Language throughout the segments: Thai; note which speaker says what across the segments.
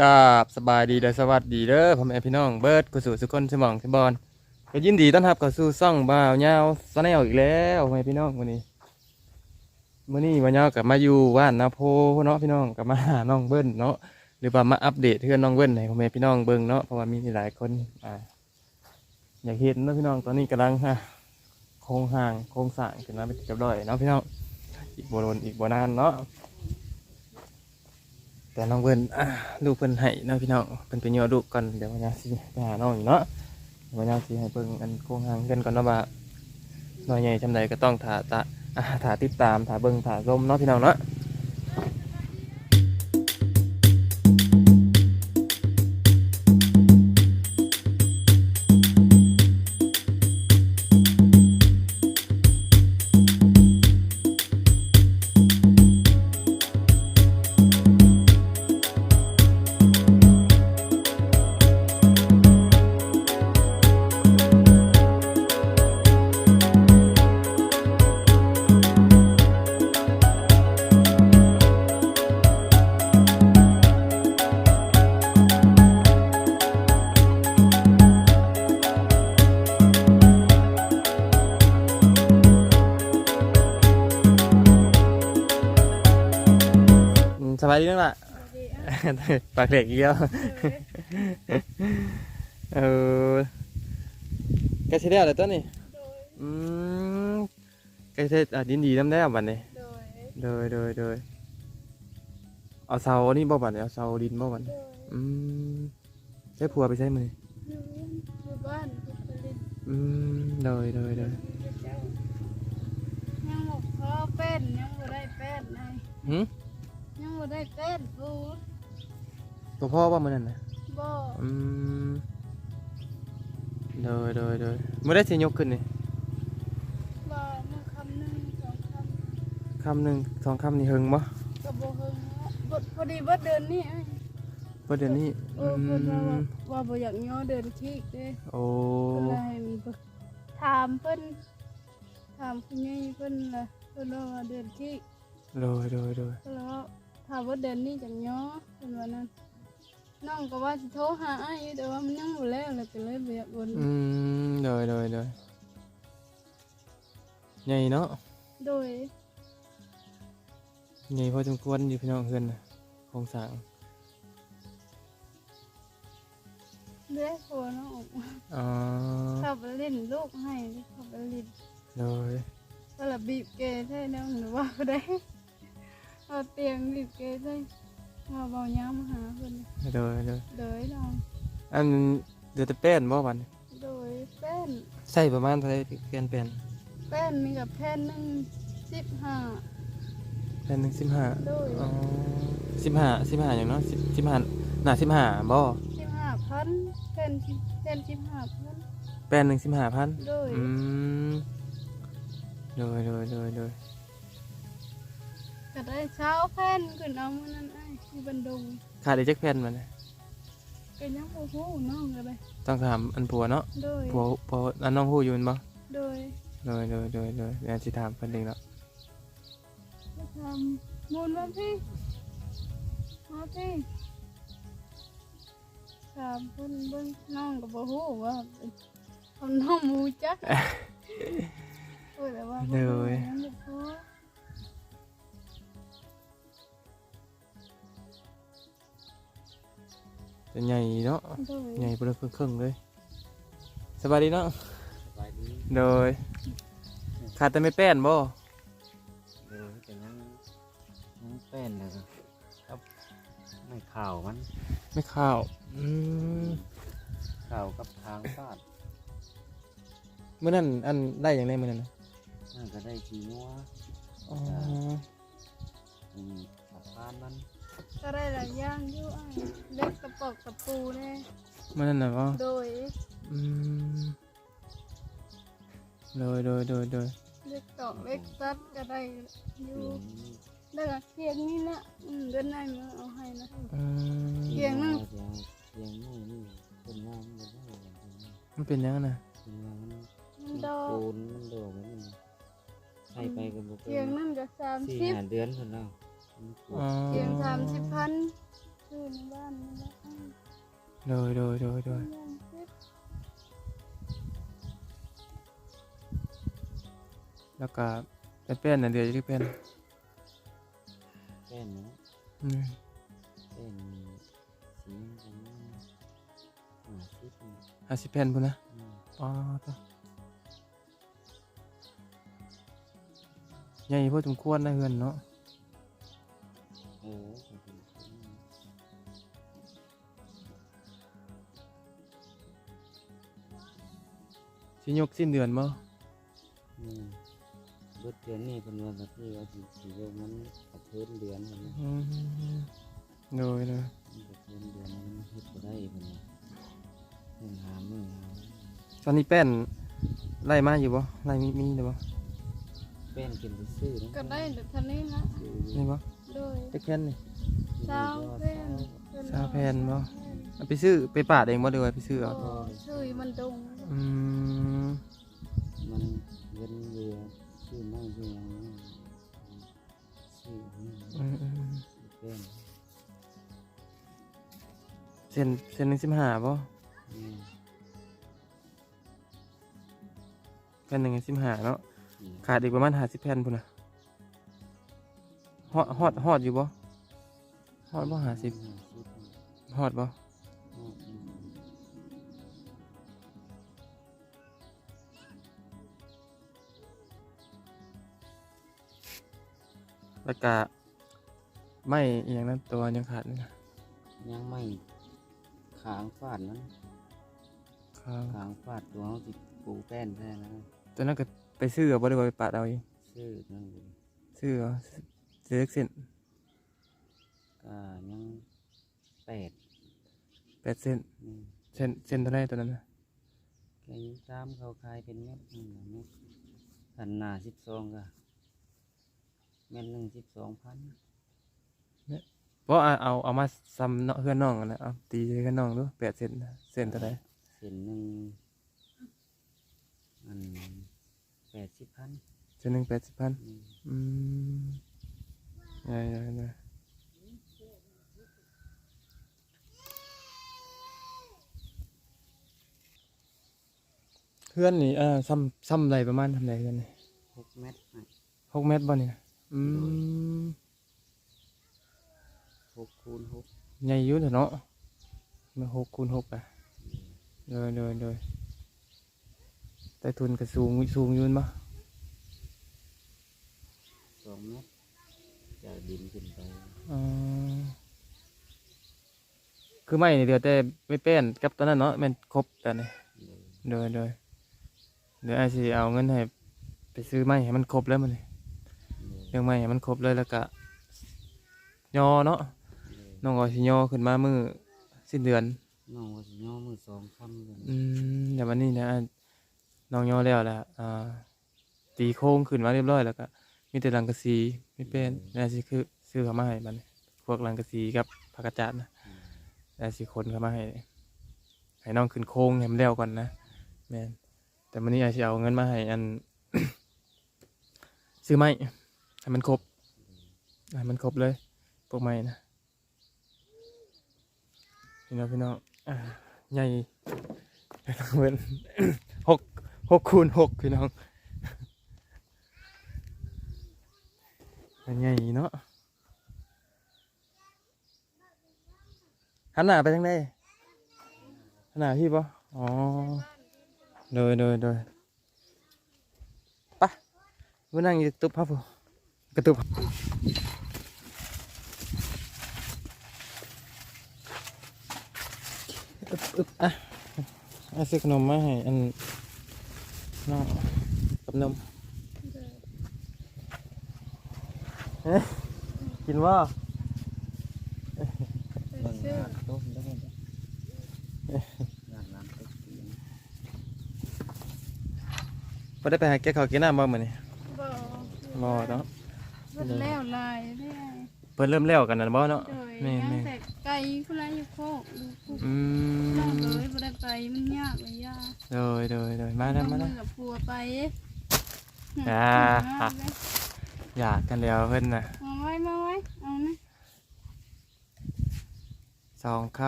Speaker 1: กราบสบายดีและสวัสดีเด้อพ่อแม่พี่น้องเบิร์ดกุศลสุคนสมองสมบอลก็ยินดีต้อนรับเข้าสู่ซ่องบ่าวยาสแนลอีกแล้วพ่อแม่พี่น้องวันนี้มื้อนี้บ่าวยากลับมาอยู่ว่านนาโพเนาะพี่น้องกลับมาหาน้องเบิ้ลเนาะหรือว่ามาอัปเดตเรื่องน้องเบิ้ลให้พ่อแม่พี่น้องเบิ่งเนาะเพราะว่ามีหลายคนอ่าอยากเห็นเนาะพี่น้องตอนนี้กำลังฮะโครงห่างโครงสร้างขึ้นมาเป็นเรียบร้อยเนาะพี่น้องอีกบ่โดนอีกบ่นานเนาะ แต่น้องเพิ่นอะลูกเพิ่นให้เนาะพี่น้องเพิ่นไปย่อลูกก่อนเดี๋ยววันนี้สิไปหาน้องอยู่เนาะวันนี้สิให้เพิ่งอันโค้งหางกันก่อนเนาะว่าน้อยใหญ่จำใดก็ต้องถ่าตาถ่าติดตามถ่าเบิ่งถ่าชมเนาะพี่น้องเนาะ สบายดีเนาะล่ะปากเหล็กอีกแล้วเออแกสิได้อะไรตัวนี้อืมแกสิอะดินดีน้ำได้อะบัดนี้
Speaker 2: โดย
Speaker 1: โดยโดยโดยเอาเสานี่บ่บัดนี้เอาเสาดินบ่บัดนี้
Speaker 2: โดย
Speaker 1: อืมใช้ผัวไปใช้มือ
Speaker 2: อยู่อยู่บ้านพุทธลิน
Speaker 1: อืมโดยโดยโดย
Speaker 2: เจ้ายังบอกพ่อเป็นยังบ่ได้เป็นไง
Speaker 1: หืม
Speaker 2: ยัง บ่ได้เป็นปู
Speaker 1: ตัวพ่อว่ามันนั่นนะ
Speaker 2: บ่
Speaker 1: อืมโดยโดยโดยมื่อได้สิยกขึ้นนี่
Speaker 2: บ่มือคำหนึ่งสองค
Speaker 1: คำหนึ่งสองคำนี่เฮิงบ่ำ
Speaker 2: กับบ่เฮิงเนาะบดพอดีบ่เดินนี่ไอ้
Speaker 1: เพื่อเดือนนี้
Speaker 2: เอ
Speaker 1: อื
Speaker 2: อเพิ่นว่า
Speaker 1: ม
Speaker 2: ว่าว่าบ่อยากย่อเดินขี้เด้
Speaker 1: โอ้
Speaker 2: เพิ่นเลยให้มันเบิ่งถามเพิ่นถามคุณยายเพิ่นล่ะเพิ่นว่าเดินขี้
Speaker 1: โดยโดยโดย
Speaker 2: แล้ว ถ้าว่าเดินนี่จังย่อเป็นวันนั้นน้องก็ว่าสิโทรหาอ้ายอยู่แต่ว่ามันยังบ่แล้วเลยก็เลยบ่อยากโอน
Speaker 1: อืมโดยโดยโดยใหญ่เนาะ
Speaker 2: โดย
Speaker 1: ใหญ่พอสมควรอยู่พี่น้องเพื่อนน่ะโครงสร้าง
Speaker 2: เด้โทรน้อง
Speaker 1: อ๋อ
Speaker 2: ขับไปเล่นลูกให้ขับไปเล่น
Speaker 1: โดย
Speaker 2: ก็ละบีบเกยใช่น้องหรือว่าบ่ได้ เอาเตียงบีบเกยใช่มาเบาย้ำมาหาเพิ่น
Speaker 1: โดยโดย
Speaker 2: โดยน้อง
Speaker 1: อันเดือดแต่แป้นบ่วันนี้
Speaker 2: โดยแป้น
Speaker 1: ใส่ประมาณเท่าไหร่แป้นแป้น
Speaker 2: แป้นมีกับแผ่นหนึงสิบห้า
Speaker 1: แป้นหนึ่งสิบห้า
Speaker 2: โดย
Speaker 1: อ๋อสิบห้าสิบห้าอย่างเนาะสิบสิบห้าหนาสิบห้าบ่
Speaker 2: สิบห้าพันแผ่นสิบแผ่นสิบห้าพัน
Speaker 1: แป้นหนึ่งสิบห้าพัน
Speaker 2: โดย
Speaker 1: อืมโดยโดยโดยโดย
Speaker 2: ก็ได้เช้าแผ่นขึ้นเอามื้อนั้นไอ้ที่บันดง
Speaker 1: ขาดอีกจักแผ่นมันย
Speaker 2: ก็ยังบ่ฮู้น้องก็ได้
Speaker 1: ต้องถามอันผัวเนาะ
Speaker 2: โดย
Speaker 1: ผัวผัวอันน้องฮู้อยู่แมันบ่
Speaker 2: โดย
Speaker 1: โดยโดยโดยโดยเดี๋ยวสิถามเพิ่นเองเนาะ
Speaker 2: จะทำมูลมาพี่มาพี่ถามเพิ่นเบิ่งน้องก็บ่ฮู้ว่าเป็นคำน้องหมูจักโอ้ยแต่ว่าบ่ฮู้ยังบ่พอ
Speaker 1: จะใหญ่เนาะ
Speaker 2: โดย
Speaker 1: ใหญ่เบิ่งครึ่งๆเลยสบายดีเนาะ
Speaker 3: สบายดี
Speaker 1: โดยขาดแต่ไม่แป้นบ่
Speaker 3: เออแต่ยังยังเป็นเลยครับไม่ข่าวมัน
Speaker 1: ไม่ข้าวอืม
Speaker 3: ข่าวกับทางฟาด
Speaker 1: เมื่อนั้นอันได้อย่างไรเมื่อนั้นน่ะ
Speaker 3: นั่นก็ได้ชีนัว
Speaker 1: อ๋อ
Speaker 3: อืมสะพานมัน
Speaker 2: ก็ได้หลายอย่างอยู่ไอ้เล็กกระปอกกระปูแน่
Speaker 1: เมื่อนั้นน่ะบ่
Speaker 2: โดย
Speaker 1: อืมโดยโดยโดยโดย
Speaker 2: เล็กตอกเล็กตัดก็ได้อยู่
Speaker 3: อืม
Speaker 2: แล้วก็เคียงนี่นะอืมเดือนหน้ามาเอาให้นะ
Speaker 1: อืม
Speaker 2: เกียงนึง
Speaker 3: เกียงเกียงนี่นี่เป็นงานมันได้อย่างนี้
Speaker 1: มันเป็นยังไงน่ะ
Speaker 3: เป็นงานมัน
Speaker 2: มันดอก
Speaker 3: ปูนมันโดดมันใส่ไปกับบุก
Speaker 2: เคียงนั่นก็สาม
Speaker 3: สี่
Speaker 2: สิบ
Speaker 3: ห้าเดือนคนแล้วมันปลูก
Speaker 1: อ๋อ
Speaker 2: เคียงสามสิบพันซื้อในบ้านนี่แหละ
Speaker 1: โดยโดยโดยโดย
Speaker 2: ยังเจ็บ
Speaker 1: แล้วก็เป็นเป็นน่ะเดี๋ยวจะเป็น
Speaker 3: แป้นเนาะ
Speaker 1: อืม
Speaker 3: แป้นสีผมหาซิปนี่
Speaker 1: ห้าสิบแผ่นพุ่นนะ
Speaker 3: อืม
Speaker 1: อ๋อตัวใหญ่พอสมควรนะเฮือนเนาะ
Speaker 3: เออผมเป็นคน
Speaker 1: สิยกสิ้นเดือนบ่
Speaker 3: อืมเบิดเดือนนี้เป็นวันที่ว่าสิสิโยมมันกระเทินเดือนเห็นไหม
Speaker 1: อืมโดยโดย
Speaker 3: มันกระเทินเดือนมันเฮ็ดบ่ได้เป็นว่าหนึ่งหาหนึ่งหา
Speaker 1: ตอนนี้แป้นไล่มาอยู่บ่ไล่มีมีเลยบ่
Speaker 3: แป้นกินไปซื้อนะ
Speaker 2: ก็ได้แต่เท่านี้นะ
Speaker 3: ซื้อ
Speaker 1: นี่บ่
Speaker 2: โดย
Speaker 1: จักแผ่นนี่
Speaker 2: เช้าแผ่น
Speaker 1: เช้าแผ่นบ่เอาไปซื้อไปปาดเองบ่เด้อว่าไปซื้อเอา
Speaker 2: ก็ซื้อมันดง
Speaker 1: อืม
Speaker 3: มันเงินเรือซื้อไม่ซื้อหยังนี่ซื้อนี่
Speaker 1: อืมอืม
Speaker 3: แป้น
Speaker 1: เส้นเส้นหนึ่งสิบห้าบ่
Speaker 3: อืม
Speaker 1: แผ่นหนึ่งสิบห้าเนาะ
Speaker 3: อืม
Speaker 1: ขาดอีกประมาณห้าสิบแผ่นพุ่นน่ะ ฮอดฮอดฮอดอยู่บ่ฮอดบ่ห้าสิบ
Speaker 3: ห้าสิบ
Speaker 1: ฮอดบ่
Speaker 3: อืมอืม
Speaker 1: แล้วก็ไม่อีหยังนั้นตัวยังขาดนี่นะ
Speaker 3: ยังไม่ขางฟาดนั้น
Speaker 1: ครับ
Speaker 3: ขางฟาดตัวเขาติดปูแป้นแท้นะ
Speaker 1: ตัวนั้นก็ไปซื้อเอาบ่ได้ว่าไปปาดเอาเอง
Speaker 3: ซื้อนั่นเลย
Speaker 1: ซื้อเอาซื้อ เล็กเส้น
Speaker 3: ก็ยังแปด
Speaker 1: แปดเส้นเส้นเส้นเท่าไหรตัวนั้นนะ
Speaker 3: แกยังตามเขาขายเป็นเม็ดหนี่เม็ดพันหนาสิบสองก็เม็ดหนึ่งสิบสองพัน
Speaker 1: เพราะเอาเอาเอามาซ้ำเนาะเพื่อนน้องกันนะเอาตีเพื่อนน้องดูแปดเส้นนะเส้นเท่าไหร
Speaker 3: เส้นหนึ่งอันแปดสิบพัน
Speaker 1: เส้นหนึ่งแปดสิบพัน
Speaker 3: อืม
Speaker 1: ได้ได้ได้เพื่อนนี่เอ่อซ้ำซ้ำไรประมาณทำไรกันนี่
Speaker 3: หกเม็ดน่ะ
Speaker 1: หกเมตรบ่เนี่ยอืม
Speaker 3: หกคูณหก
Speaker 1: ใหญ่อยุ่เถอะเนาะมาหกคูณหกอะเลยเลยเลยแต่ทุนก็สูงสูงอยืนปะ
Speaker 3: สองเม็ด จากดินขึ้นไป
Speaker 1: อ๋อคือไม่นี่เดียวแต่ไม่เป็นกับตอนนั้นเนาะแมันครบแต่นี่
Speaker 3: เลย
Speaker 1: เดยเดยเดี๋ยวไอ้สิเอาเงินให้ไปซื้อไม้ให้มันครบแล้วมันนี่
Speaker 3: เลย
Speaker 1: เรื่องไม้ให้มันครบเลยแล้วก็ยอเนาะ
Speaker 3: เลย
Speaker 1: น้องก็สิยอขึ้นมามือสิ้นเดือน
Speaker 3: น้องว่าสิย่อมือสองคำเลย
Speaker 1: อืมเดี๋ยววันนี้นะอะน้องยอแล้วแหละอ่าตีโค้งขึ้นมาเรียบร้อยแล้วก็มีแต่หลังกระสี ไม่เป็นแล้วสิคือซื้อเขามาให้มันพวกลังกระสีกับผักกาดจาดนะ
Speaker 3: อืม
Speaker 1: แล้วสิคนเขามาให้ให้น้องขึ้นโค้งให้มันแล้วก่อนนะแม่นแต่วันนี้อาจจะเอาเงินมาให้อัน ซื้อไม้ให้มันครบให้มันครบเลยพวกไม้นะพี่น้องพี่น้องอ่าใหญ่เว้นหกหกคูณหกพี่น้อง มันใหญ่เนาะหันหน้าไปทางใดหันหน้าพี่ปะอ๋อโดยโดยโดยไปะมานั่งอยู่ตุ๊บพับผมกระตุบ อึบอึบอะเอาซื้อขนมมาให้อันน้องกับนมเอ๊ะ กินว่า
Speaker 2: ไป
Speaker 3: เบิ่ง
Speaker 2: ซื้อ
Speaker 3: ร้านต้มได้ไหมร้านร้านต้มเตียง
Speaker 1: พอได้ไปหาแก้ข้าวกินน้ำบ่มื้อนี้
Speaker 2: บ่
Speaker 1: บ่เนาะ
Speaker 2: เพิ่นแล้วลายได้
Speaker 1: เพิ่นเริ่มแล้วกันนั่นบ่เนาะ
Speaker 2: โดย
Speaker 1: แม่
Speaker 2: ยัง
Speaker 1: แม่
Speaker 2: แต่ไก่ผู้ไรอยู่โคกดูผู้
Speaker 1: อื
Speaker 2: น้อง
Speaker 1: ม
Speaker 2: เลยบ่ได้ไปมันยากเลยยาก
Speaker 1: โดยโดยโดยมาแล้วมา
Speaker 2: น้
Speaker 1: แล้
Speaker 2: อ
Speaker 1: ว
Speaker 2: งกับผัวไป
Speaker 1: อ่า อยากกันแล้วเพิ่นน่ะ
Speaker 2: มาไว้มาไว้เอานะ
Speaker 1: สองค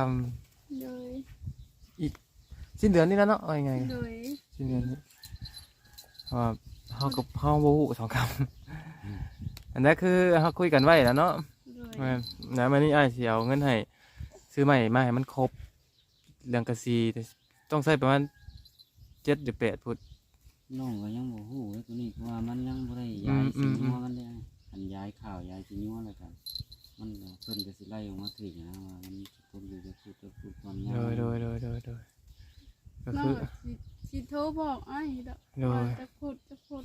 Speaker 2: โดยำ
Speaker 1: สิ้นเดือนนี้แล้วเนาะเอายังไง
Speaker 2: โดย
Speaker 1: สิ้นเดือนนี้เพราะว่าเฮากับเฮาบ่ฮู้สองคำอันนั้นคือเฮาคุยกันไว้แล้วเนาะ
Speaker 2: โดย
Speaker 1: ว่านะมันนี่อ้ายสิเอาเงินให้ซื้อใหม่มาให้มันครบเรื่องกระซีแต่ต้องใช้ประมาณเจ็ดหรือแปดพุทธ
Speaker 3: น้องก็ยังบ่ฮู้เลยตัวนี้เพราะว่ามันยังบ่ได้
Speaker 1: อื
Speaker 3: ย้าย
Speaker 1: มอื
Speaker 3: สิ
Speaker 1: มอื
Speaker 3: งั
Speaker 1: ม
Speaker 3: วมันได้อันย้ายข้าวย้ายสิงัวแล้วกันมันก็เพิ่นก็สิไล่ออกมาถึงนะว่ามันคนอยู่จะพูดจะพูดความยาว
Speaker 1: โดยโดยโดยโดยโดยก็
Speaker 2: น้อ
Speaker 1: คื
Speaker 2: ง
Speaker 1: อ
Speaker 2: ก็สิสิโทรบอกไอ้ดอก
Speaker 1: โดย
Speaker 2: ว่าจะพูดจะพูด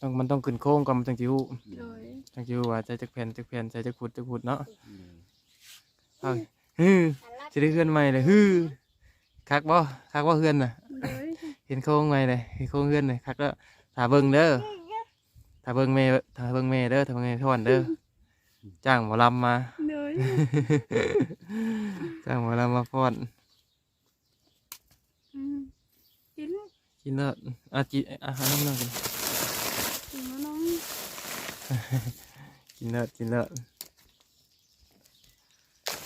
Speaker 1: ต้องมันต้องขึ้นโค้งก่อนมันจังจิว
Speaker 2: โดย
Speaker 1: จังจิวว่าใจจักแผ่นจักแผ่นใจจักพุดจักพุดเนาะ
Speaker 3: โดย
Speaker 1: เอาฮือจะได้เฮือนใหม่เลยฮือคักบ่คักบ่เฮือนน่ะ
Speaker 2: โดย
Speaker 1: เห็นโค้งใหม่เลยเห็นโค้งเฮือนเลยคักแล้วถ้าเบิ่งเด้อถ้าเบิ่งแม่ถ้าเบิ่งแม่เด้อถ้าเบิ่งแม่ทอนเด้อจ้างหมอลำมา
Speaker 2: โดย
Speaker 1: จ้างหมอลำมาฟ้อน
Speaker 2: อืมกินไหม
Speaker 1: กินเลิศอะกินอาหารน้ำน้ำกิน
Speaker 2: กินมาน้อง
Speaker 1: กินเลิศกินเลิศ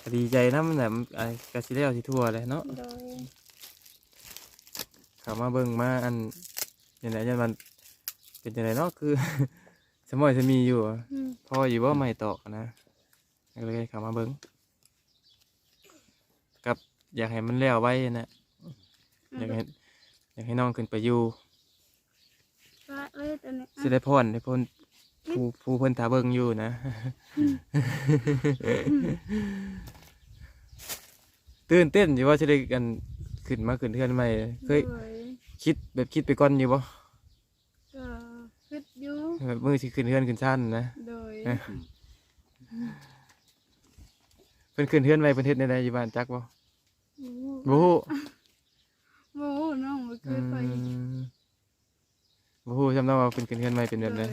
Speaker 1: ก็ดีใจนะมันแบบไอ้กะสิได้เอาที่ทั่วเลยเนาะ
Speaker 2: โดย
Speaker 1: เขามาเบิ่งมาอันยังไงยันมันเป็นยังไงเนาะคือ สมอยจะมีอยู่อะ
Speaker 2: อืม
Speaker 1: พ่ออยู่ว่าไม่ตอกนะก็เลยเขามาเบิ่งกับอยากให้มันแล้วไว้นะอยากให้อยากให้น้องขึ้นไปอยู่
Speaker 2: ปะเลยตัวนี้
Speaker 1: สิได้พรได้พรผู้ผู้เพิ่นถาเบิ่งอยู่นะ ตื่นเต้นอยู่ว่าจะได้กัน ขึ้นมาขึ้นเทือนใหม่เคย
Speaker 2: โดย
Speaker 1: คิดแบบคิดไปก่อนอยู่บ่
Speaker 2: ก็คิดอยู่
Speaker 1: แบบมือสิขึ้นเทือนขึ้นชั้นนะ
Speaker 2: โดย
Speaker 1: เอ๊ะ เพิ่นขึ้นเทือนใหม่เพิ่นเฮ็ดในใดอยู่บ้านจักบ่
Speaker 2: โอ้
Speaker 1: บ่ฮู้
Speaker 2: โอ้น้องบ่เค
Speaker 1: อื
Speaker 2: ยไป
Speaker 1: มบ่ฮู้จำได้ว่าเพิ่นขึ้นเทือนใหม่เป็นแบบใด
Speaker 2: โดย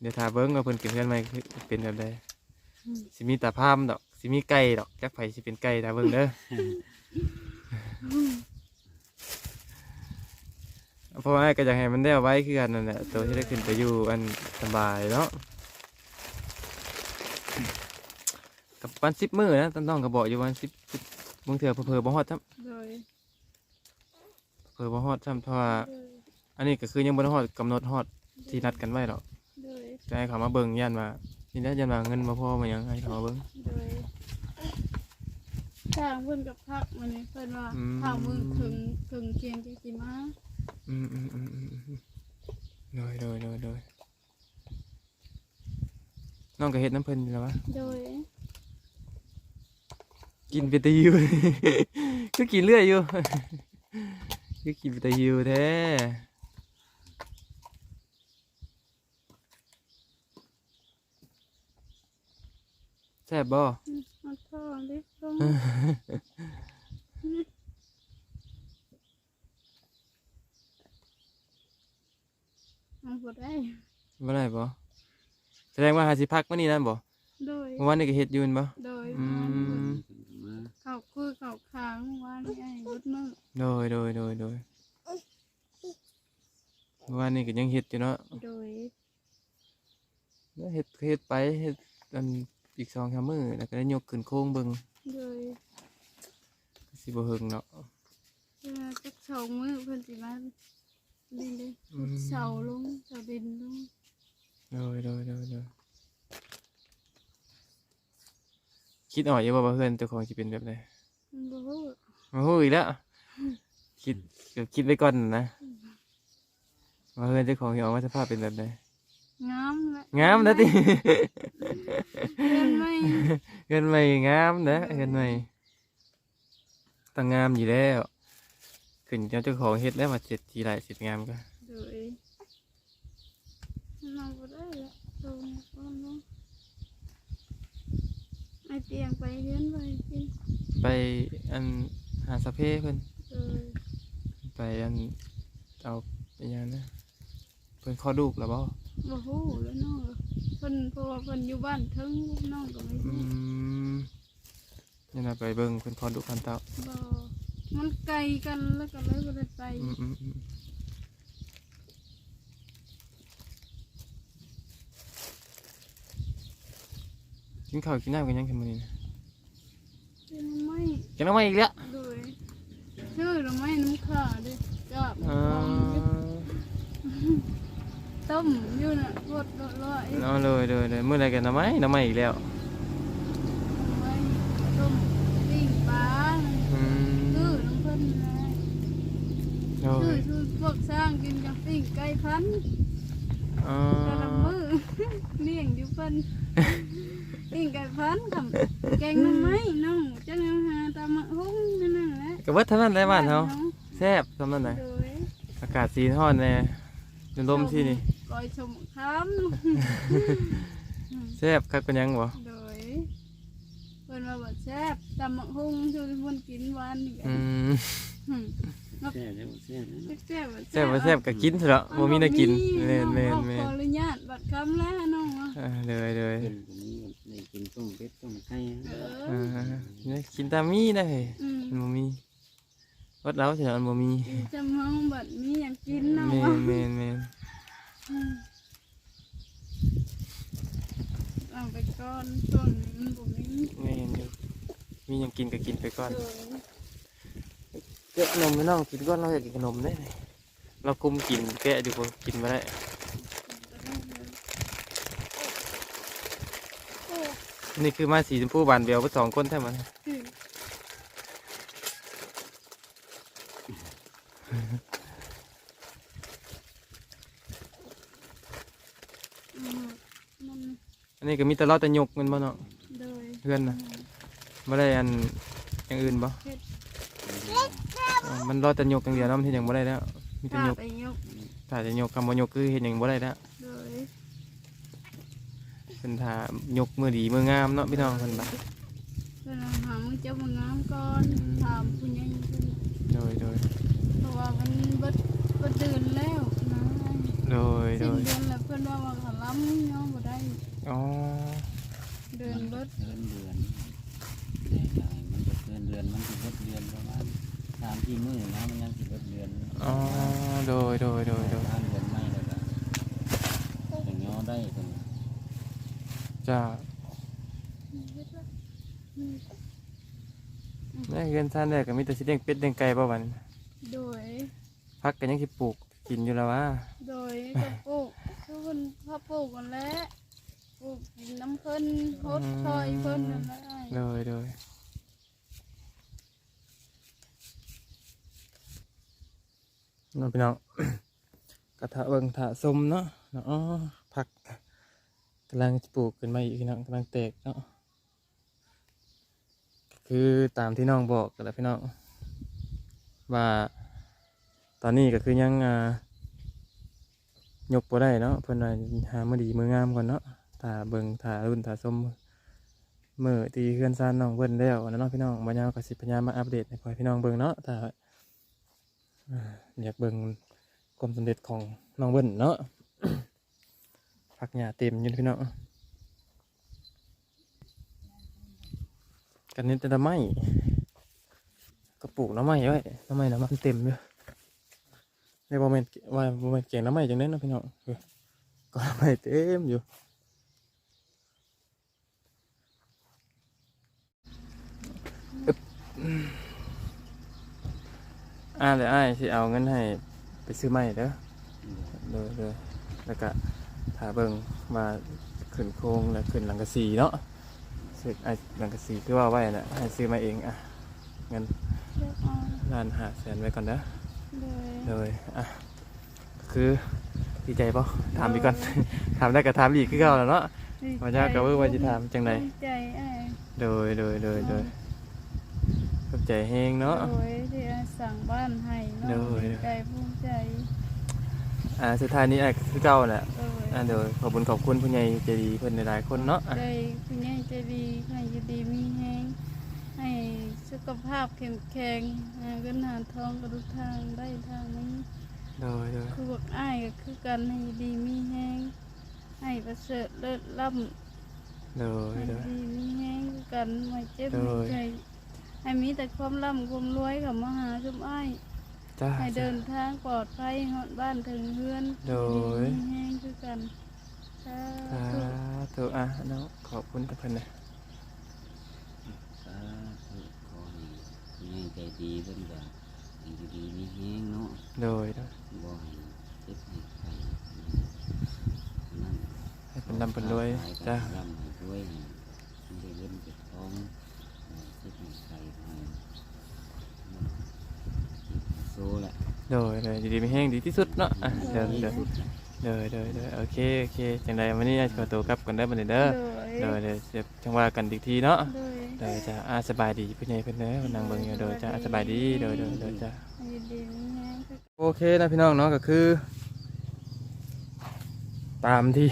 Speaker 1: เดี๋ยวถ้าเบิ่งว่าเพิ่นขึ้นเทือนใหม่เป็นแบบใดสิมีตาพามดอก สิมีไก่ดอกจักไผสิเป็นไก่ถ้าเบิ่งเด้อเพราะว่าก็อยากให้มันได้เอาไว้คือกันนั่นแหละตัวที่ได้ขึ้นไปอยู่อันสบายเนาะกับวันสิบมือนะต้นต้องก็บอกอยู่วันสิบสิบมึงเถื่อเผื่อๆบ่ฮอดจ้
Speaker 2: โดยำ
Speaker 1: เผื่อบ่ฮอดจ้ำเพราะว่า
Speaker 2: โดย
Speaker 1: อันนี้ก็คือยังบ่ได้ฮอดกำหนดฮอดที่นัดกันไว้หรอก
Speaker 2: โดย
Speaker 1: จะให้เขามาเบิ่งยันว่านี่นะยันว่าเงินมาพอมาหยังให้เขามาเบิ่ง
Speaker 2: โดย ทางเพิ่นกับพักมันนี่เพิ่นว่า
Speaker 1: อืม
Speaker 2: ทางมึงถึงถึงเคียงจังสิมา
Speaker 1: อืมอืมอืมอืมอืมโดยโดยโดยโดยน้องก็เฮ็ดน้ำเพิ่นอยู่แล้ววะ
Speaker 2: โดย
Speaker 1: กินไปแตะยิวก็กินเรื่อยอยู่ ก็กินไปแตะยิวแท้แซ่บบ่
Speaker 2: มาท่อเล็ กลงเอาบ่ได้
Speaker 1: บ่ได้บ่แสดงว่าหาสิพักมื้อนี้นั่นบ่
Speaker 2: โดย
Speaker 1: เมื่อวานนี่ก็เฮ็ดอยืนบ่
Speaker 2: โดย
Speaker 1: อืม
Speaker 3: มา
Speaker 2: เขาคือเขาค้างว่านี่ไอ้รถมือ
Speaker 1: โดยโดยโดยโดยเมื่อวานนี่ก็ยังเฮ็ดอยู่เนาะ
Speaker 2: โดย
Speaker 1: แล้วเฮ็ดเฮ็ดไปเฮ็ดอันอีกสองสามมื้อแล้วก็ได้ยกขึ้นโค้งเบิ่ง
Speaker 2: โดย
Speaker 1: ก็สิบ่เฮิงเนาะ
Speaker 2: เวลาจักเสามือเพิ่นสิมาดินเลย
Speaker 1: อืม
Speaker 2: เสาลงเสาดินลง
Speaker 1: โดยโดยโดยโดยคิดออกอยู่บ่ว่าเพื่อนเจ้าของสิเป็นแบบใด
Speaker 2: บ่ฮู้
Speaker 1: มาฮู้อีกแล้วคิดก็คิดไว้ก่อนนะว่าเพื่อนเจ้าของสิออกมาสภาพเป็นแบบใด
Speaker 2: งามแหละ
Speaker 1: งามนะติ
Speaker 2: เงิ นไหม่
Speaker 1: เงินใหม่งามนะเงินใหม่ต้องงามอยู่แล้วขึ้นเจ้าของเฮ็ดแล้วมาเสร็จทีไรเสร็จงามก็
Speaker 2: โดยนอนบ่ได้ละโดนก่อนเนาะไอเตียงไปเฮือนไปกิน
Speaker 1: ไปอันหาสะเพเพิ่น
Speaker 2: โดย
Speaker 1: ไปอันเอาไปหยังนะเพิ่นขอดูกแล้วบ่
Speaker 2: บ่ฮู้แล้วเนาะเพิ่นเพราะว่าเพิ่นอยู่บ้านเทิงน้องก็ไม่
Speaker 1: อื
Speaker 2: รู้
Speaker 1: มนี่นะไปเบิ่งเพิ่นขอดูคันเต้า
Speaker 2: บ่มันไกลกันแล้วก็เลยบ่ได้ไป
Speaker 1: อืมอืมอืมกินข้าวกินน้ำกันยังกันมื้อนี้นะ
Speaker 2: เป็นไม่
Speaker 1: กินน้ำมาอีกแล้ว
Speaker 2: โดยชื่อหรือไม่น้ำขาดิจับ
Speaker 1: อ่า
Speaker 2: ต้มอยู่น่ะรดรดรด
Speaker 1: เอาเลยเลยเลยมื้อใดกันน้ำไม้น้ำไม้อีกแล้ว
Speaker 2: ไว้ต้มปิ้งปลา
Speaker 1: อืม
Speaker 2: ชื่อน้ำเพิ่นนะ
Speaker 1: โอ้
Speaker 2: ชื่อยชื่อพวกสร้างกินกับปิ้งไก่พันธุ์
Speaker 1: อ่า
Speaker 2: แต่ละมือเลี้ยงอยู่เพิ่นปิ้งไก่พันธุ์กับแกงหน้ำไม้น้องจังยังหาตามมาหุ้งนั่นนั่นแหละ
Speaker 1: ก็เบิดเท่านั้นได้บ้านเฮาแซ่บสำนั้นน่ะ
Speaker 2: โดย
Speaker 1: อากาศสีฮ้อนแน่ลมที่นี่
Speaker 2: ก้อยชมคำ
Speaker 1: แซ่บคักเป็นหยังบ่
Speaker 2: โดยเพิ่นว่าบ่แซ่บตำบักหุ่งชูเพิ่นกินหวานนี่
Speaker 1: อืม
Speaker 2: อืม
Speaker 3: แซ่บแล้วแซ่บแล้ว
Speaker 2: แซ่บ
Speaker 1: แซ่บบ่แซ่บก็กินเถอะเนาะบ่มีแน่ากินแม่นแม่นแม่
Speaker 2: ขอนอนุญาตบัดคำแล้วน้องว่า
Speaker 1: อ่าเลยเลย
Speaker 3: เป็นผมนี้ได้กินต้มเป็ดต้มไก่
Speaker 2: เอ
Speaker 1: อ่
Speaker 2: อา
Speaker 1: เนี่ยกินตามมีได้เฮ้ย
Speaker 2: อืม
Speaker 1: มันบ่มีวัดเราสิเนาะมันบ่มี
Speaker 2: จำห้องบัดมีหยังกินน้อง
Speaker 1: แม่
Speaker 2: ว่าน
Speaker 1: แม่นแม่น
Speaker 2: อืม เอาไปก่อนช่วงนี้มันบ่มี
Speaker 1: แม่นอยู่มีหยังกินก็กินไปก่อน
Speaker 2: โดย
Speaker 1: แกะขนมให้น้องกินก่อนเราอยากกินขนมได้เลยเราคุมกินแกะดีกว่ากินมาได้นี่คือมาสีชมพูบานเบลไปสองคนแท้มัน
Speaker 2: อืมอืมมัน
Speaker 1: อันนี้ ก็มีแต่เราแต่ยกมันบ่เนาะ
Speaker 2: โดย
Speaker 1: เพื่อนนะไม่ได้อันอย่างอื่นบ่
Speaker 2: เฮ็ด
Speaker 1: อ๋อมันรอแต่ยกอย่างเดียวเนาะมันเห็นอย่างบ่ได้แล้วมีแต่
Speaker 2: พาย
Speaker 1: ก
Speaker 2: ไปยก
Speaker 1: ถ้าจะยกคำว่ายกคือเห็นอย่างบ่ได้แล้ว
Speaker 2: โดย
Speaker 1: เป็นท่ายกมือดีมืองามเนาะพี่น้องเพิ่นบ่
Speaker 2: เพิ่นเอาหามึงเจ้ามึงงามก่อนถามผู้ใหญ่เพิ่น
Speaker 1: โดยโดย
Speaker 2: เพราะว่ามันเบิดเบิดเดือนแล้วนะ
Speaker 1: โดยโด
Speaker 2: สิ้น
Speaker 1: ย
Speaker 2: เดือนแล้วเพิ่นว่าว่าขาล้ำย่อบ่ได้
Speaker 1: อ๋อ
Speaker 2: เดือนเบิด
Speaker 3: เดือนเดือนได้ได้มันจะเดือนเดือนมันสิเบิดเดือนประมาณสามที่มื้อนะมันยังสิเบิดเดือน
Speaker 1: อ๋อโดยโดยโดยโดย
Speaker 3: ทานเดือนไม่เลยก็ถึงย่อได้คน
Speaker 1: จ้า
Speaker 2: เฮ็ดละ
Speaker 1: นี่เงินซ่านได้ก็มีแต่สิเลี้ยงเป็ดเลี้ยงไก่บ่วัน
Speaker 2: โดย
Speaker 1: พักก็ยังสิปลูกกินอยู่แล้วว่า
Speaker 2: โดยก็ปลูกคือเพิ่นพาปลูกกันแหล้วปลูกกิ นน้ำเพิ่นโพดซอยเพิ่นนั่นแหละ
Speaker 1: โดยโดยน้องพี่น้อง กระทะเบิ่งถะสมเนาะเนาะอ๋อผักกำลังจะปลูกขึ้นมาอีกพี่น้องกำลังแตกเนาะคือตามที่น้องบอกกันแหล้วพี่น้องว่า ตอนนี้ก็คือยังอ่ายกบ่ได้เนาะเพิ่นว่าหามือดีมืองามก่อนเนาะ ถ้าเบิ่งถ้ารุ่นถ้าสมมือตีเพื่อนซ่านน้องเบิ่นแล้วนะเนาะพี่น้องบัดยาวก็สิพยายามมาอัปเดตให้พ่อพี่น้องเบิ่งเนาะถ้าอ่อยากเบิ่งความสำเร็จของน้องเบิ่นเนาะผักหญ้าเต็มอยู่พี่น้องกันนี้แต่ละไม้ก็ปลูกน้ำไม้ไว้น้ำไม้น้ำมันเต็มอยู่ในโมเมนต์ว่าโมเมนต์เก่งน้ำใหม่จังเน้นนะพี่น้องก็น้ำใหม่เต็มอยู่ อึ๊บอ่าเดี๋ยวอ้ายสิเอาเงินให้ไปซื้อใหม่เด้อเด้อเด้อแล้วก็ถาเบิ่งมาขึ้นโครงแล้วขึ้นหลังกระสีเนาะซื้อไอ้หลังกระสีที่ว่าไว้น่ะให้ซื้อมาเองอะเงิน
Speaker 2: เรียกเอา
Speaker 1: ล้านห้าแสนไว้ก่อนเด้อ
Speaker 2: โดย
Speaker 1: เลยอะคือดีใจป่ะถามอีกก่อนถามได้ก็ถามอีกคือเก่าแล้วเนาะว่าจะกะเว้ยว่าจะถามจังใด
Speaker 2: ภูมิใจอ้าย
Speaker 1: โดยโดยโดยโดย ขอบใจแฮงเนาะ
Speaker 2: โดยที่อ้ายสั่งบ้านให้เนาะ
Speaker 1: โดย
Speaker 2: ใจภูมิใจ
Speaker 1: อ่าสุดท้ายนี้อะคือเก่าแหละ
Speaker 2: โดย
Speaker 1: อ่าเดี๋ยวขอบคุณขอบคุณผู้ใหญ่ใจดีเพิ่นหลายๆคนเนาะอะ
Speaker 2: ใจคุณยายใจดีให้อยู่ดีมีแฮงให้สุขภาพเข้มแข็งหาเงินหาทองกระดุกทางได้ทางนี้
Speaker 1: โดยโดย
Speaker 2: คือบอกอ้ายก็คือกันให้อยู่ดีมีแฮงให้ประเสริฐเลิศล่ำ
Speaker 1: โดย
Speaker 2: ให้
Speaker 1: โดย
Speaker 2: ดีมีแห้งคือกันไม่เจ็บ
Speaker 1: โด
Speaker 2: ไม่
Speaker 1: ย
Speaker 2: ใจ ให้มีแต่ความร่ำความรวยกับมหาชุมอ้าย
Speaker 1: จ้
Speaker 2: ให้เดินทางปลอดภัยหอดบ้านถึงเพื่อน
Speaker 1: โดย
Speaker 2: แห้งคือกันสาธุ
Speaker 1: ตัวอะเนาะขอบคุณทุกคนนะ
Speaker 3: สาธุขอให้ผู้ใหญ่ใจดีเพิ่นก็อยู่ดีมีแห้งเนาะ
Speaker 1: โดยนะ
Speaker 3: บ่ให้เจ็บให้ไข้
Speaker 1: ให้เป็นร่ำเป็นรวยจ้า
Speaker 3: ร่ำให้รวย เจ็บให้ไข้ให้นั่นโซแหละ
Speaker 1: โดยโดยดีๆไม่แห้งดีที่สุดเนาะอะเดินเดิน
Speaker 3: สุดน่ะ
Speaker 1: เดินเดินเดินโอเคโอเคจังใดวันนี้ขอตัวกลับกันได้อบัดนี้เด้อ
Speaker 2: โดย
Speaker 1: เดี๋ยวเดี๋ยวจะจังว่ากันอีกทีเนาะ
Speaker 2: โดย
Speaker 1: เดี๋ยวจะอาสบายดีเพื่อนใหญ่เพื่อนเด้อมันนั่งเบิ่งอยู่เดี๋ยวจะอาสบายดีเดี๋ยวเดี๋ยวเดี๋ยวจะ
Speaker 2: ให้ดีมีแรงคือ
Speaker 1: โอเคนะพี่น้องเนาะก็คือ ตามที่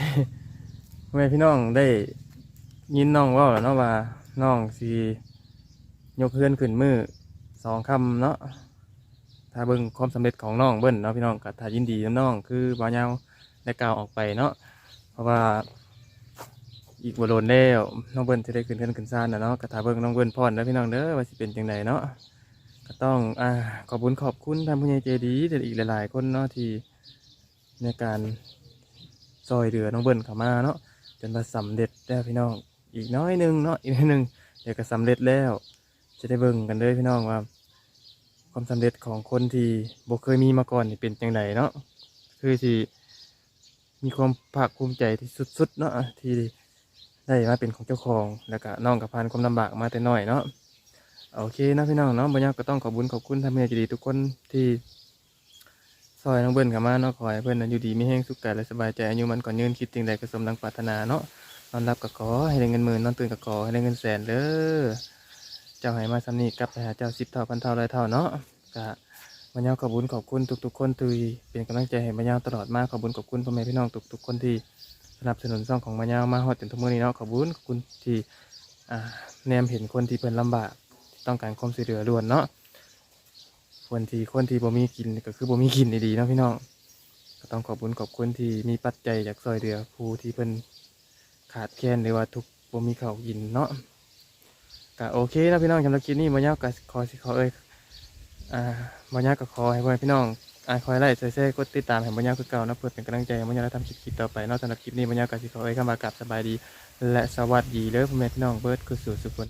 Speaker 1: พ่อแม่พี่น้องได้ยินน้องเว่าแล้วเนาะว่าน้องสี ยกเพื่อนขึ้นมือสองคำเนาะถ้าเบิ่งความสำเร็จของน้องเบิ้ลเนาะพี่น้องก็ถ้ายินดีกับน้องคือบ่าวยาได้กล่าวออกไปเนาะเพราะว่าอีกบโดนแล้วน้องเบิ้ลจะได้ขึ้นเพื่อนขึ้นซ่านนะเนาะก็ถ้าเบิ่งน้องเบิ้ลพรแล้วพี่น้องเด้อว่าสิเป็นจังไดเนาะก็ต้องอ่าขอบคุญขอบคุณท่านผู้ใหญ่ใจดีแต่อีกหลาย ๆ คนเนาะที่ในการซอยเรือน้องเบิ้ลเข้ามาเนาะจนมาสำเร็จแล้วพี่น้องอีกน้อยนึงเนาะอีกน้อยนึงเดี๋ยวก็สำเร็จแล้ว จะได้เบิ่งกันเลยพี่น้องว่า ความสำเร็จของคนที่บ่เคยมีมาก่อนนี่เป็นจังไดเนาะคือที่มีความภาคภูมิใจที่สุดๆเนาะที่ได้มาเป็นของเจ้าของแล้วก็น้องกับพานความลำบากมาแต่น้อยเนาะโอเคนะพี่น้องเนาะบัญญัติก็ต้องขอบคุญขอบคุณท่านผู้ใหญ่ใจดีทุกคนที่ซอยน้องเบิ้ลเข้ามาเนาะขอให้เพื่อนนั้นอยู่ดีไม่แห้งสุขกายและสบายใจอายุมันก่อนยืนคิดสิ่งใดก็สมดังปรารถนาเนาะนอนรับก็ขอให้ได้เงินหมื่นนอนตื่นก็ขอให้ได้เงินแสนเด้อ เจ้าให้มาสำนีกลับไปหาเจ้าสิบเท่าพันเท่าร้อยเท่าเนาะก็บัญญัติขอบคุญขอบคุณทุกๆ คนที่เป็นกำลังใจให้บัญญัติตลอดมาขอบคุญขอบคุณพ่อแม่พี่น้องทุกๆคนที่สนับสนุนช่องของบัญญัติมาฮอดจนทุกมื้อนี้เนาะขอบคุญขอบคุณที่แนมเห็นคนที่เพิ่นลำบากต้องการความช่วยเหลือด่วนเนาะคนที่คนที่บ่มีกินก็คือบ่มีกินดีๆเนาะพี่น้องก็ต้องขอบคุณขอบคุณที่มีปัจจัยจากซอยเหลือผู้ที่เพิ่นขาดแคลนหรือว่าทุกบ่มีข้าวกินเนาะ ก็โอเคนะพี่น้องสำหรับคลิปนี้บ่ยาวก็ขอสิขอเอ้ยอ่าบ่ยาวก็ขอให้พ่อพี่น้องอ่าคอยไลค์แชร์กดติดตามให้บ่ยาวคือเก่านะเพื่อเป็นกำลังใจให้บ่ยาวได้ทำคลิปๆต่อไปเนาะสำหรับคลิปนี้บ่ยาวก็สิขอเอ้ยเข้ามากับสบายดี และสวัสดีเด้อพ่อแม่พี่น้องเบิร์ดคือสู่สุขคน